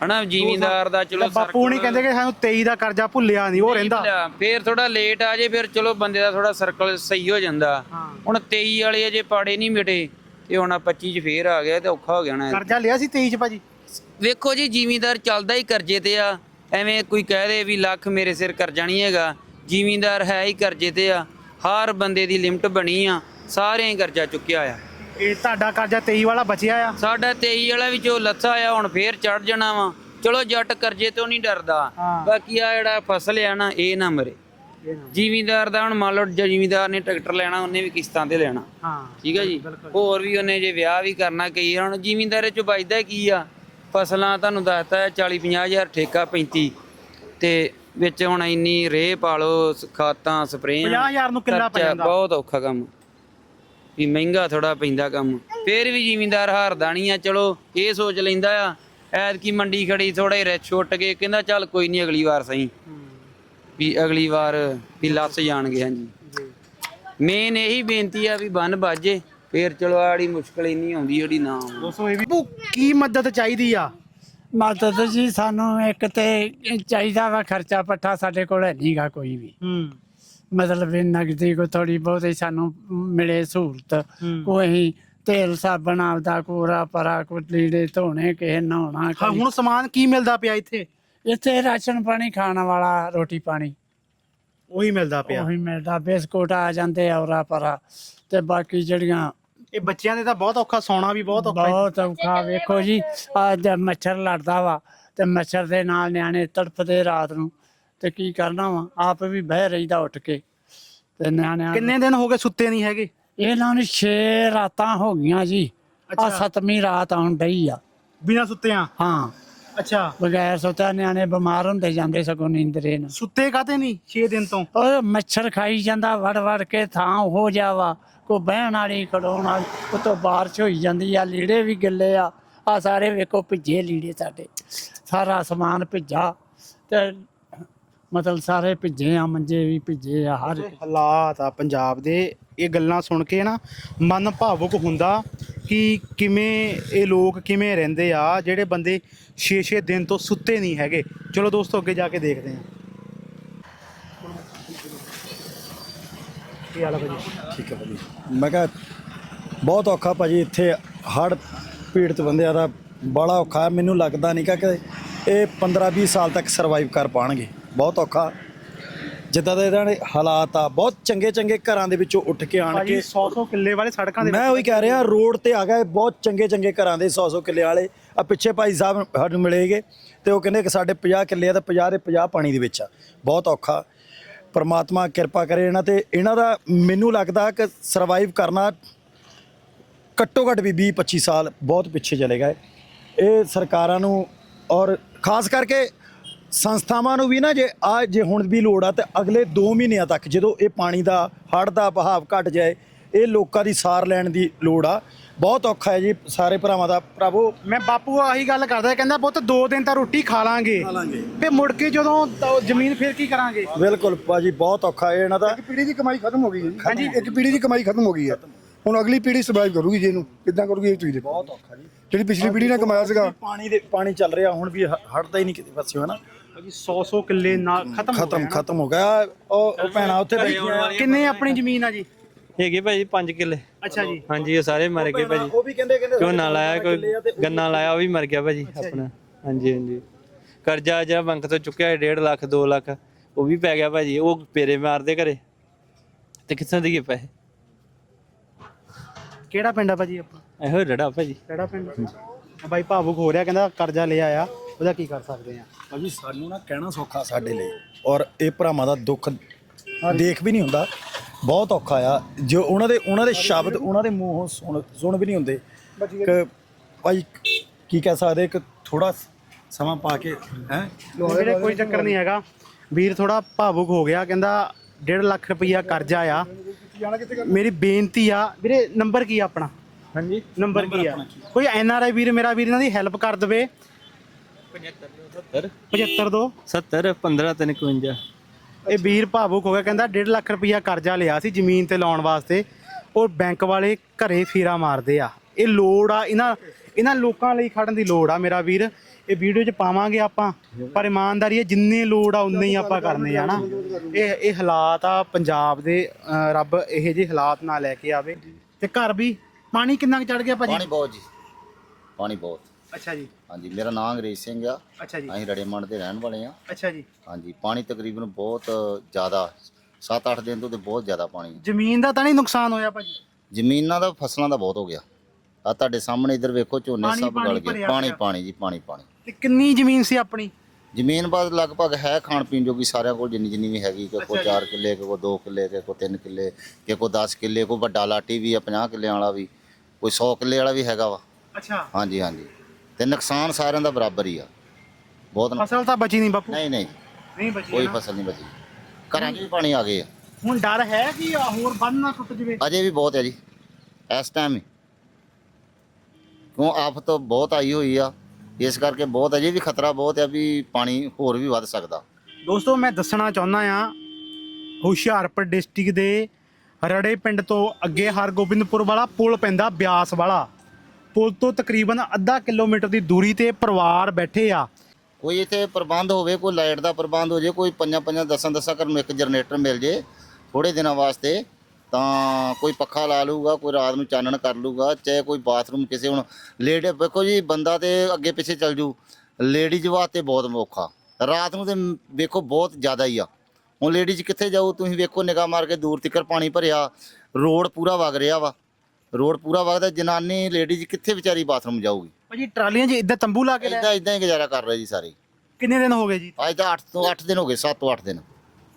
ਹਨਾ ਜ਼ਿਮੀਂਦਾਰ ਦਾ ਚਲੋ ਬਾਪੂ ਨਹੀਂ ਕਹਿੰਦੇ ਕਿ ਸਾਨੂੰ 23 ਦਾ ਕਰਜ਼ਾ ਭੁੱਲਿਆ ਨਹੀਂ ਉਹ ਰਹਿੰਦਾ। ਫੇਰ ਥੋੜਾ ਲੇਟ ਆ ਜੇ ਫਿਰ ਚਲੋ ਬੰਦੇ ਦਾ ਥੋੜਾ ਸਰਕਲ ਸਹੀ ਹੋ ਜਾਂਦਾ। ਹੁਣ 23 ਵਾਲੇ ਅਜੇ ਪਾੜੇ ਨਹੀਂ ਮਿਟੇ ਤੇ ਹੁਣ ਆਹ 25 ਚ ਫੇਰ ਆ ਗਿਆ ਤੇ ਔਖਾ ਹੋ ਗਿਆ ਨਾ ਕਰਜ਼ਾ ਲਿਆ ਸੀ 23 ਚ ਭਾਜੀ? ਵੇਖੋ ਜੀ ਜ਼ਿਮੀਂਦਾਰ ਚੱਲਦਾ ਹੀ ਕਰਜ਼ੇ ਤੇ ਆ। ਐਵੇਂ ਕੋਈ ਕਹਿ ਦੇ ਵੀ ਲੱਖ ਮੇਰੇ ਸਿਰ ਕਰਜ਼ਾ ਨਹੀਂ ਹੈਗਾ। ਜ਼ਿਮੀਂਦਾਰ ਹੈ ਹੀ ਕਰਜ਼ੇ ਤੇ ਆ। ਹਰ ਬੰਦੇ ਦੀ ਲਿਮਟ ਬਣੀ ਆ ਸਾਰਿਆਂ ਹੀ ਕਰਜ਼ਾ ਚੁੱਕਿਆ ਆ। ਇਹ ਤੁਹਾਡਾ ਕਰਜ਼ਾ 23 ਵਾਲਾ ਬਚਿਆ ਆ? ਸਾਡਾ 23 ਵਾਲਾ ਵਿੱਚੋਂ ਲੱਥਾ ਆ ਹੁਣ ਫੇਰ ਚੜ ਜਾਣਾ ਵਾ। ਚਲੋ ਜੱਟ ਕਰਜ਼ੇ ਤੋਂ ਨਹੀਂ ਡਰਦਾ। ਹਾਂ। ਬਾਕੀ ਆ ਜਿਹੜਾ ਫਸਲ ਆ ਨਾ ਇਹ ਨਾ ਮਰੇ। ਜ਼ਿਮੀਂਦਾਰ ਦਾ ਹੁਣ ਮੰਨ ਲਓ ਜੇ ਜ਼ਿਮੀਂਦਾਰ ਨੇ ਟਰੈਕਟਰ ਲੈਣਾ ਉਹਨੇ ਵੀ ਕਿਸ਼ਤਾਂ ਤੇ ਲੈਣਾ। ਹਾਂ। ਠੀਕ ਹੈ ਜੀ? ਹੋਰ ਵੀ ਉਹਨੇ ਜੇ ਵਿਆਹ ਵੀ ਕਰਨਾ ਕਈ ਹੁਣ ਜ਼ਿਮੀਂਦਾਰੇ ਚ ਬਚਦਾ ਕੀ ਆ? ਫਸਲਾਂ ਤੁਹਾਨੂੰ ਦੱਸਤਾ 40 50 ਹਜ਼ਾਰ ਠੇਕਾ 35 ਤੇ ਵਿੱਚ ਹੁਣ ਇੰਨੀ ਰੇਹ ਪਾਲੋ ਸ- ਖਾਤਾਂ ਸਪਰੇਆਂ। 50,000 ਨੂੰ ਕਿੱਲਾ ਪੈ ਖਰਚਾ ਜਾਂਦਾ। ਬਹੁਤ ਔਖਾ ਕੰਮ। ਵੀ ਮਹਿੰਗਾ ਥੋੜਾ ਪੈਂਦਾ ਕੰਮ। ਫੇਰ ਵੀ ਜ਼ਿਮੀਂਦਾਰ ਹਾਰਦਾ ਨਹੀਂ ਆ ਚਲੋ ਇਹ ਸੋਚ ਲੈਂਦਾ ਆ ਐਤਕੀ ਮੰਡੀ ਖੜੀ ਥੋੜਾ ਹੀ ਰਿਚ ਛੁੱਟ ਕੇ ਕਹਿੰਦਾ ਚੱਲ ਕੋਈ ਨਹੀਂ ਅਗਲੀ ਵਾਰ ਸਹੀ। ਵੀ ਅਗਲੀ ਵਾਰ ਵੀ ਲੱਸ ਜਾਣਗੇ ਹਾਂਜੀ। ਮੇਨ ਇਹੀ ਬੇਨਤੀ ਆ ਵੀ ਬੰਨ ਬਾਜੇ ਫੇਰ ਚਲੋ ਆੜੀ ਮੁਸ਼ਕਲ ਇੰਨੀ ਆਉਂਦੀ ਜਿਹੜੀ ਨਾ ਆਉਣ ਦੋਸਤੋ ਇਹ ਵੀ। ਬਾਪੂ, ਕੀ ਮਦਦ ਚਾਹੀਦੀ ਆ? ਮਦਦ ਜੀ ਸਾਨੂੰ ਇੱਕ ਤੇ ਚਾਹੀਦਾ ਵਾ ਖਰਚਾ ਪੱਠਾ ਸਾਡੇ ਕੋਲ ਹੈ ਨਹੀਂਗਾ ਕੋਈ ਵੀ। ਹੂੰ। ਮਤਲਬ ਵੀ ਨਗਦੀ ਕੋ ਥੋੜੀ ਬਹੁਤੀ ਸਾਨੂੰ ਮਿਲੇ ਸਹੂਲਤ। ਹੂੰ। ਕੋਈ ਤੇਲ ਸਾਬਣ ਆਪਦਾ ਕੋਰਾ ਪਰਾ ਕੋ ਲੀੜੇ ਧੋਣੇ ਕਿਸੇ ਨਹਾਉਣਾ ਹਾਂ ਹੁਣ ਸਮਾਨ ਕੀ ਮਿਲਦਾ ਪਿਆ ਇੱਥੇ? ਇੱਥੇ ਰਾਸ਼ਨ ਪਾਣੀ ਖਾਣ ਵਾਲਾ ਰੋਟੀ ਪਾਣੀ। ਉਹੀ ਮਿਲਦਾ ਪਿਆ। ਉਹੀ ਮਿਲਦਾ ਬਿਸਕੁਟ ਆ ਜਾਂਦੇ ਔਰਾ ਪਰਾ। ਤੇ ਬਾਕੀ ਜਿਹੜੀਆਂ ਇਹ ਬੱਚਿਆਂ ਦੇ ਤਾਂ ਬਹੁਤ ਔਖਾ ਸੌਣਾ ਵੀ ਬਹੁਤ ਔਖਾ ਬਹੁਤ ਔਖਾ ਵੇਖੋ ਜੀ ਅੱਜ ਮੱਛਰ ਲੜਦਾ ਵਾ। ਤੇ ਮੱਛਰ ਦੇ ਨਾਲ ਨਿਆਣੇ ਤੜਫਦੇ ਰਾਤ ਨੂੰ। ਤੇ ਕੀ ਕਰਨਾ ਵਾ? ਆਪ ਵੀ ਬਹਿ ਰਹੀਦਾ ਉੱਠ ਕੇ। ਤੇ ਨਿਆਣਿਆਂ ਕਿੰਨੇ ਦਿਨ ਹੋ ਗਏ ਸੁੱਤੇ ਨਹੀਂ ਹੈਗੇ? ਇਹਨਾਂ ਨੂੰ 6 ਰਾਤਾਂ ਹੋ ਗਈਆਂ ਜੀ। ਆ ਅੱਛਾ। ਸੱਤਵੀਂ ਰਾਤ ਆਉਣ ਡਈ ਆ। ਬਿਨਾਂ ਸੁੱਤਿਆਂ? ਹਾਂ। ਅੱਛਾ। ਬਗੈਰ ਸੁੱਤਾ ਨਿਆਣੇ ਬਿਮਾਰ ਹੁੰਦੇ ਜਾਂਦੇ ਸਗੋਂ ਨੀਂਦਰੇ ਨੂੰ। ਸੁੱਤੇ ਕਾਤੇ ਨਹੀਂ? 6 ਦਿਨ ਤੋਂ? ਉਹ ਮੱਛਰ ਖਾਈ ਜਾਂਦਾ ਵੜ ਵੜ ਕੇ ਥਾਂ ਹੋ ਜਾਵਾ ਕੋ ਬਹਿਣ ਵਾਲੀ ਖੜਾਉਣ ਵਾਲੀ ਉਤੋਂ ਬਾਰਿਸ਼ ਹੋਈ ਜਾਂਦੀ ਆ ਲੀੜੇ ਵੀ ਗਿੱਲੇ ਆ। ਆ ਸਾਰੇ ਵੇਖੋ ਭਿੱਜੇ ਲੀੜੇ ਸਾਡੇ। ਸਾਰਾ ਸਮਾਨ ਭਿੱਜਾ। ਤੇ ਮਤਲਬ ਸਾਰੇ ਭਿੱਜੇ ਆ ਮੰਜੇ ਵੀ ਭਿੱਜੇ ਆ ਹਰ ਹਾਲਾਤ ਆ ਪੰਜਾਬ ਦੇ। ਇਹ ਗੱਲਾਂ ਸੁਣ ਕੇ ਨਾ ਮਨ ਭਾਵੁਕ ਹੁੰਦਾ ਕਿ ਕਿਵੇਂ ਇਹ ਲੋਕ ਕਿਵੇਂ ਰਹਿੰਦੇ ਆ ਜਿਹੜੇ ਬੰਦੇ 6-6 ਦਿਨ ਤੋਂ ਸੁੱਤੇ ਨਹੀਂ ਹੈਗੇ। ਚਲੋ ਦੋਸਤੋ ਅੱਗੇ ਜਾ ਕੇ ਦੇਖਦੇ ਹਾਂ। ਕੀ ਹਾਲ ਹੈ ਭਾਜੀ? ਠੀਕ ਹੈ ਭਾਜੀ। ਮੈਂ ਕਿਹਾ ਬਹੁਤ ਔਖਾ ਭਾਜੀ ਇੱਥੇ ਹੜ ਪੀੜਤ ਬੰਦਿਆਂ ਦਾ ਬੜਾ ਔਖਾ ਹੈ। ਮੈਨੂੰ ਲੱਗਦਾ ਨਹੀਂ ਕਿ ਇਹ 15-20 ਸਾਲ ਤੱਕ ਸਰਵਾਈਵ ਕਰ ਪਾਣਗੇ। ਬਹੁਤ ਔਖਾ। ਜਿੱਦਾਂ ਦੇ ਇਹਨਾਂ ਦੇ ਹਾਲਾਤ ਆ ਬਹੁਤ ਚੰਗੇ ਚੰਗੇ ਘਰਾਂ ਦੇ ਵਿੱਚੋਂ ਉੱਠ ਕੇ ਆਣ ਭਾਜੀ ਕੇ 100-100 ਕਿੱਲੇ ਵਾਲੇ ਸੜਕਾਂ ਦੇ ਮੈਂ ਉਹੀ ਕਹਿ ਰਿਹਾ ਰੋਡ ਤੇ ਆ ਗਏ ਬਹੁਤ ਚੰਗੇ ਚੰਗੇ ਘਰਾਂ ਦੇ 100-100 ਕਿੱਲੇ ਵਾਲੇ। ਆ ਪਿੱਛੇ ਭਾਈ ਸਾਹਿਬ ਸਾਨੂੰ ਮਿਲੇਗੇ ਤੇ ਉਹ ਕਹਿੰਦੇ ਕਿ ਸਾਡੇ 50 ਕਿੱਲੇ ਆ ਤੇ 50 ਦੇ 50 ਪਾਣੀ ਦੇ ਵਿੱਚ ਆ। ਬਹੁਤ ਔਖਾ। ਪਰਮਾਤਮਾ ਕਿਰਪਾ ਕਰੇ ਇਹਨਾਂ ਤੇ। ਇਹਨਾਂ ਦਾ ਮੈਨੂੰ ਲੱਗਦਾ ਕਿ ਸਰਵਾਈਵ ਕਰਨਾ ਘੱਟੋ ਘੱਟ ਵੀ 20 25 ਸਾਲ ਬਹੁਤ ਪਿੱਛੇ ਚਲੇ ਗਏ। ਇਹ ਸਰਕਾਰਾਂ ਨੂੰ ਔਰ ਖਾਸ ਕਰਕੇ ਸੰਸਥਾਵਾਂ ਨੂੰ ਵੀ ਨਾ ਜੇ ਆ ਜੇ ਹੁਣ ਵੀ ਲੋੜ ਆ ਤੇ ਅਗਲੇ 2 ਮਹੀਨਿਆਂ ਤੱਕ ਜਦੋਂ ਇਹ ਪਾਣੀ ਦਾ ਹੜ੍ਹ ਦਾ ਬਹਾਵ ਘਟ ਜਾਏ ਇਹ ਲੋਕਾਂ ਦੀ ਸਾਰ ਲੈਣ ਦੀ ਲੋੜ ਆ। ਬਹੁਤ ਔਖਾ ਹੈ ਜੀ ਸਾਰੇ ਭਰਾਵਾਂ ਦਾ। ਭਰਾਵੋ ਮੈਂ ਬਾਪੂ ਆਹੀ ਗੱਲ ਕਰਦਾ ਕਹਿੰਦਾ ਪੁੱਤ ਦੋ ਦਿਨ ਤਾਂ ਰੋਟੀ ਖਾ ਲਾਂਗੇ। ਲਾਂਗੇ। ਤੇ ਮੁੜ ਕੇ ਜਦੋਂ ਤਾਂ ਜ਼ਮੀਨ ਫਿਰ ਕੀ ਕਰਾਂਗੇ? ਬਿਲਕੁਲ ਭਾਜੀ ਬਹੁਤ ਔਖਾ ਹੈ ਇਹਨਾਂ ਦਾ। ਇੱਕ ਪੀੜੀ ਦੀ ਕਮਾਈ ਖਤਮ ਹੋ ਗਈ ਹੈ ਜੀ ਹਾਂਜੀ ਇੱਕ ਪੀੜੀ ਦੀ ਕਮਾਈ ਖਤਮ ਹੋ ਗਈ ਹੈ। ਹੁਣ ਅਗਲੀ ਪੀੜੀ ਸਰਵਾਈਵ ਕਰੂਗੀ ਜੀ ਇਹਨੂੰ। ਕਿੱਦਾਂ ਕਰੂਗੀ ਇਹ ਤੁਸੀਂ ਦੇਖੋ ਬਹੁਤ ਔਖਾ ਜੀ। ਜਿਹੜੀ ਪਿਛਲੀ ਪੀੜੀ ਨੇ ਕਮਾਇਆ ਸੀਗਾ। ਪਾਣੀ ਦੇ ਪਾਣੀ ਚੱਲ ਰਿਹਾ ਹੁਣ ਵੀ ਹ- ਹਟਦਾ ਹੀ ਨਹੀਂ ਕਿਤੇ ਪਾਸੇ ਨਾ? ਭਾਜੀ 100-100 ਕਿੱਲੇ ਨਾਲ ਖਤਮ ਹੋ ਖਤਮ ਗਏ ਨਾ। ਖਤਮ ਹੋ ਗਿਆ। ਉਹ ਉਹ ਭੈਣਾ ਉੱਥੇ ਬੈਠੀਆਂ ਕਿੰਨੇ ਆਪਣੀ ਜ਼ਮੀਨ ਆ ਜੀ? ਹੈਗੇ ਭਾਜੀ 5 ਕਿੱਲੇ। ਅੱਛਾ ਜੀ। ਹਾਂਜੀ ਉਹ ਸਾਰੇ ਮਰ ਗਏ ਭਾਜੀ। ਉਹ ਵੀ ਕਹਿੰਦੇ ਕਹਿੰਦੇ ਝੋਨਾ ਲਾਇਆ ਕੋਈ ਗੰਨਾ ਲਾਇਆ ਉਹ ਵੀ ਮਰ ਗਿਆ ਭਾਜੀ ਆਪਣਾ। ਹਾਂਜੀ ਹਾਂਜੀ। ਕਰਜ਼ਾ ਜਿਹੜਾ ਬੈਂਕ ਤੋਂ ਚੁੱਕਿਆ 1.5 ਲੱਖ 2 ਲੱਖ ਉਹ ਵੀ ਪੈ ਗਿਆ ਭਾਜੀ। ਉਹ ਪੇਰੇ ਮਾਰਦੇ ਘਰੇ। ਤੇ ਕਿੱਥੋਂ ਪੈਸੇ? ਕਿਹੜਾ ਪਿੰਡ ਆ ਭਾਜੀ ਆਪਣਾ? ਇਹੋ ਰੜਾ ਭਾਜੀ। ਕਿਹੜਾ ਪਿੰਡ? ਆ ਬਾਈ ਭਾਵੁਕ ਹੋ ਰਿਹਾ ਕਹਿੰਦਾ ਕਰਜ਼ਾ ਲਿਆ ਆ ਉਹਦਾ ਕੀ ਕਰ ਸਕਦੇ ਆ? ਭਾਜੀ ਸਾਨੂੰ ਨਾ ਕਹਿਣਾ ਸੌਖਾ ਸਾਡੇ ਲਈ। ਔਰ ਇਹ ਭਰਾਵਾਂ ਦਾ ਦੁੱਖ ਦੇਖ ਵੀ ਨਹੀਂ ਹੁੰਦਾ। ਬਹੁਤ ਔਖਾ ਆ। ਜੋ ਉਹਨਾਂ ਦੇ ਉਹਨਾਂ ਦੇ ਸ਼ਬਦ ਉਹਨਾਂ ਦੇ ਮੂੰਹੋਂ ਸੁਣ ਸੁਣ ਵੀ ਨਹੀਂ ਹੁੰਦੇ। ਕਿ ਭਾਈ ਕੀ ਕਹਿ ਸਕਦੇ ਕਿ ਥੋੜਾ ਸਮਾਂ ਪਾ ਕੇ ਹੈ? ਵੀਰੇ ਕੋਈ ਚੱਕਰ ਨਹੀਂ ਹੈਗਾ। ਵੀਰ ਥੋੜਾ ਭਾਵੁਕ ਹੋ ਗਿਆ ਕਹਿੰਦਾ 1.5 ਲੱਖ ਰੁਪਈਆ ਕਰਜ਼ਾ ਆ। ਮੇਰੀ ਬੇਨਤੀ ਆ ਵੀਰੇ ਨੰਬਰ ਕੀ ਆ ਆਪਣਾ? ਹਾਂਜੀ। ਨੰਬਰ ਕੀ ਆ? ਕੋਈ ਐਨ ਆਰ ਆਈ ਵੀਰ ਮੇਰਾ ਵੀਰ ਇਹਨਾਂ ਦੀ ਹੈਲਪ ਕਰ ਦਵੇ। 70 75 ਦੋ 70 15 53 ਇਹ ਵੀਰ ਭਾਵੁਕ ਹੋ ਗਿਆ ਕਹਿੰਦਾ 1.5 ਲੱਖ ਰੁਪਈਆ ਕਰਜ਼ਾ ਲਿਆ ਸੀ ਜ਼ਮੀਨ ਤੇ ਲਾਉਣ ਵਾਸਤੇ। ਉਹ ਬੈਂਕ ਵਾਲੇ ਘਰੇ ਫੇਰਾ ਮਾਰਦੇ ਆ। ਇਹ ਲੋੜ ਆ ਇਹਨਾਂ ਇਹਨਾਂ ਲੋਕਾਂ ਲਈ ਖੜਨ ਦੀ ਲੋੜ ਆ ਮੇਰਾ ਵੀਰ। ਇਹ ਵੀਡੀਓ 'ਚ ਪਾਵਾਂਗੇ ਆਪਾਂ ਪਰ ਇਮਾਨਦਾਰੀ ਹੈ ਜਿੰਨੇ ਲੋੜ ਆ ਉਨੇ ਹੀ ਆਪਾਂ ਕਰਨੇ ਆ ਨਾ। ਇਹ ਇਹ ਹਾਲਾਤ ਆ ਪੰਜਾਬ ਦੇ ਰੱਬ ਇਹੋ ਜਿਹੇ ਹਾਲਾਤ ਨਾ ਲੈ ਕੇ ਆਵੇ। ਤੇ ਘਰ ਵੀ ਪਾਣੀ ਕਿੰਨਾ ਚੜ ਗਿਆ ਭਾਜੀ? ਪਾਣੀ ਬਹੁਤ ਜੀ। ਪਾਣੀ ਬਹੁਤ। ਅੱਛਾ ਜੀ। ਹਾਂਜੀ ਮੇਰਾ ਨਾਮ ਅੰਗਰੇਜ਼ ਸਿੰਘ ਆ। ਅੱਛਾ ਜੀ। ਅਸੀਂ ਰੜੇਮੰਡ ਦੇ ਰਹਿਣ ਵਾਲੇ ਆ। ਅੱਛਾ ਜੀ। ਹਾਂਜੀ ਪਾਣੀ ਤਕਰੀਬਨ ਬਹੁਤ ਜ਼ਿਆਦਾ 7-8 ਦਿਨ ਤੋਂ ਤੇ ਬਹੁਤ ਜ਼ਿਆਦਾ ਪਾਣੀ। ਜ਼ਮੀਨ ਦਾ ਤਾਂ ਨਹੀਂ ਨੁਕਸਾਨ ਹੋਇਆ ਭਾਜੀ? ਜ਼ਮੀਨਾਂ ਦਾ ਫਸਲਾਂ ਦਾ ਬਹੁਤ ਹੋ ਗਿਆ। ਆ ਤੁਹਾਡੇ ਸਾਹਮਣੇ ਇੱਧਰ ਵੇਖੋ ਝੋਨੇ ਪਾਣੀ- ਸਭ ਪਾਣੀ ਗਲ ਗਏ। ਭਰਿਆ ਪਾਣੀ ਪਿਆ। ਪਾਣੀ ਜੀ ਪਾਣੀ ਪਾਣੀ। ਤੇ ਕਿੰਨੀ ਜ਼ਮੀਨ ਸੀ ਆਪਣੀ? ਜ਼ਮੀਨ ਬਾਦ ਲਗਭਗ ਹੈ ਖਾਣ ਪੀਣ ਜੋਗੀ ਸਾਰਿਆਂ ਕੋਲ ਜਿੰਨੀ ਜਿੰਨੀ ਵੀ ਹੈਗੀ ਕਿ ਕੋ 4 ਕਿੱਲੇ ਕਿ ਕੋ 2 ਕਿੱਲੇ ਕਿ ਕੋ 3 ਕਿੱਲੇ ਕਿ ਕੋ 10 ਕਿੱਲੇ ਕੋ ਵੱਡਾ ਲਾਟੀ ਵੀ ਆ 50 ਕਿੱਲਿਆਂ ਵਾਲਾ ਵੀ ਕੋਈ 100 ਕਿੱਲੇ ਵਾਲਾ ਵੀ ਹੈਗਾ ਵਾ। ਅੱਛਾ। ਹਾਂਜੀ ਹਾਂਜੀ। ਤੇ ਨੁਕਸਾਨ ਸਾਰਿਆਂ ਦਾ ਬਰਾਬਰ ਹੀ ਆ। ਬਹੁਤ ਫਸਲ ਤਾਂ ਬਚੀ ਨਹੀਂ ਬਾਪੂ। ਨਹੀਂ ਨਹੀਂ। ਨਹੀਂ ਬਚੀ ਕੋਈ ਨਾ। ਫਸਲ ਨਹੀਂ ਬਚੀ। ਘਰਾਂ 'ਚ ਵੀ ਪਾਣੀ ਆ ਗਏ ਆ। ਹੁਣ ਡਰ ਹੈ ਕਿ ਆਹ ਹੋਰ ਬੰਨ ਨਾ ਟੁੱਟ ਜਵੇ? ਅਜੇ ਵੀ ਬਹੁਤ ਹੈ ਜੀ। ਇਸ ਟਾਈਮ ਹੀ। ਕਿਉਂ ਆਫਤ ਬਹੁਤ ਆਈ ਹੋਈ ਆ। ਇਸ ਕਰਕੇ ਬਹੁਤ ਅਜੇ ਵੀ ਖਤਰਾ ਬਹੁਤ ਹੈ ਵੀ ਪਾਣੀ ਹੋਰ ਵੀ ਵੱਧ ਸਕਦਾ। ਦੋਸਤੋ ਮੈਂ ਦੱਸਣਾ ਚਾਹੁੰਦਾ ਆ ਹੁਸ਼ਿਆਰਪੁਰ ਡਿਸਟ੍ਰਿਕਟ ਦੇ ਰੜੇ ਪਿੰਡ ਤੋਂ ਅੱਗੇ ਹਰਗੋਬਿੰਦਪੁਰ ਵਾਲਾ ਪੁਲ ਪੈਂਦਾ ਬਿਆਸ ਵਾਲਾ। ਪੁਲ ਤੋਂ ਤਕਰੀਬਨ ਅੱਧਾ ਕਿਲੋਮੀਟਰ ਦੀ ਦੂਰੀ ਤੇ ਪਰਿਵਾਰ ਬੈਠੇ ਆ। ਕੋਈ ਇੱਥੇ ਪ੍ਰਬੰਧ ਹੋਵੇ, ਕੋਈ ਲਾਈਟ ਦਾ ਪ੍ਰਬੰਧ ਹੋ ਜੇ ਕੋਈ ਪੰਜਾਂ ਪੰਜਾਂ ਦਸਾਂ ਦਸਾਂ ਘਰ ਨੂੰ ਇੱਕ ਜਨਰੇਟਰ ਮਿਲ ਜੇ ਥੋੜੇ ਦਿਨਾਂ ਵਾਸਤੇ, ਤਾਂ ਕੋਈ ਪੱਖਾ ਲਾ ਲੂਗਾ ਕੋਈ ਰਾਤ ਨੂੰ ਚਾਨਣ ਕਰ ਲੂਗਾ ਚਾਹੇ ਕੋਈ ਬਾਥਰੂਮ ਕਿਸੇ ਹੁਣ ਲੇਡ, ਵੇਖੋ ਜੀ ਬੰਦਾ ਤੇ ਅੱਗੇ ਪਿੱਛੇ ਚੱਲ ਜੂ, ਲੇਡੀਜ਼ ਵਾਸਤੇ ਬਹੁਤ ਔਖਾ ਰਾਤ ਨੂੰ ਤੇ ਵੇਖੋ ਬਹੁਤ ਜ਼ਿਆਦਾ ਹੀ ਆ। ਹੁਣ ਲੇਡੀਜ਼ ਕਿੱਥੇ ਜਾਊ, ਤੁਸੀਂ ਵੇਖੋ ਨਿਗਾਹ ਮਾਰ ਕੇ ਦੂਰ ਤੱਕ ਪਾਣੀ ਭਰਿਆ, ਰੋਡ ਪੂਰਾ ਵਗ ਰਿਹਾ ਵਾ। ਰੋਡ ਪੂਰਾ ਵਗਦਾ ਜਨਾਨੀ ਲੇਡੀਜ਼ ਕਿੱਥੇ ਵਿਚਾਰੀ ਬਾਥਰੂਮ ਜਾਊਗੀ? ਭਾਜੀ ਟਰਾਲੀਆਂ 'ਚ ਇੱਦਾਂ ਤੰਬੂ ਲਾ ਕੇ ਇਦਾਂ ਇਦਾਂ ਹੀ ਗੁਜ਼ਾਰਾ ਕਰ ਰਹੇ ਜੀ ਸਾਰੇ। ਕਿੰਨੇ ਦਿਨ ਹੋ ਗਏ ਜੀ? ਅੱਜ ਤਾਂ 8 ਤੋਂ 8 ਦਿਨ ਹੋ ਗਏ 7 ਤੋਂ 8 ਦਿਨ।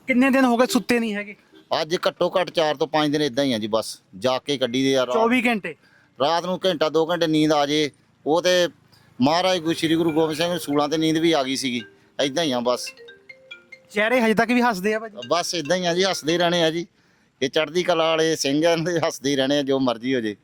ਕਿੰਨੇ ਦਿਨ ਹੋ ਗਏ ਸੁੱਤੇ ਨਹੀਂ ਹੈਗੇ? ਅੱਜ ਘੱਟੋ ਘੱਟ 4 ਤੋਂ 5 ਦਿਨ ਇਦਾਂ ਹੀ ਆ ਜੀ ਬਸ। ਜਾ ਕੇ ਕੱਢੀ ਦੇ ਯਾਰ 24 ਘੰਟੇ? ਰਾਤ ਨੂੰ ਘੰਟਾ 2 ਘੰਟੇ ਨੀਂਦ ਆ ਜੇ। ਉਹ ਤੇ ਮਹਾਰਾਜ ਗੁਰੂ ਸ੍ਰੀ ਗੁਰੂ ਗੋਬਿੰਦ ਸਿੰਘ ਸੂਲਾਂ ਤੇ ਨੀਂਦ ਵੀ ਆ ਗਈ ਸੀਗੀ। ਇਦਾਂ ਹੀ ਆ ਬਸ। ਚਿਹਰੇ ਹਜੇ ਤੱਕ ਵੀ ਹੱਸਦੇ ਆ ਭਾਜੀ। ਬਸ ਇਦਾਂ ਹੀ ਆ ਜੀ ਹੱਸਦੇ ਰਹਿਣੇ ਆ ਜੀ। ਇਹ ਚੜ੍ਹਦੀ ਕਲਾ ਵਾਲੇ ਸਿੰਘ ਆ, ਹੱਸਦੇ ਰਹਿਣੇ ਆ ਜੋ ਮਰਜ਼ੀ ਹੋ ਜੇ।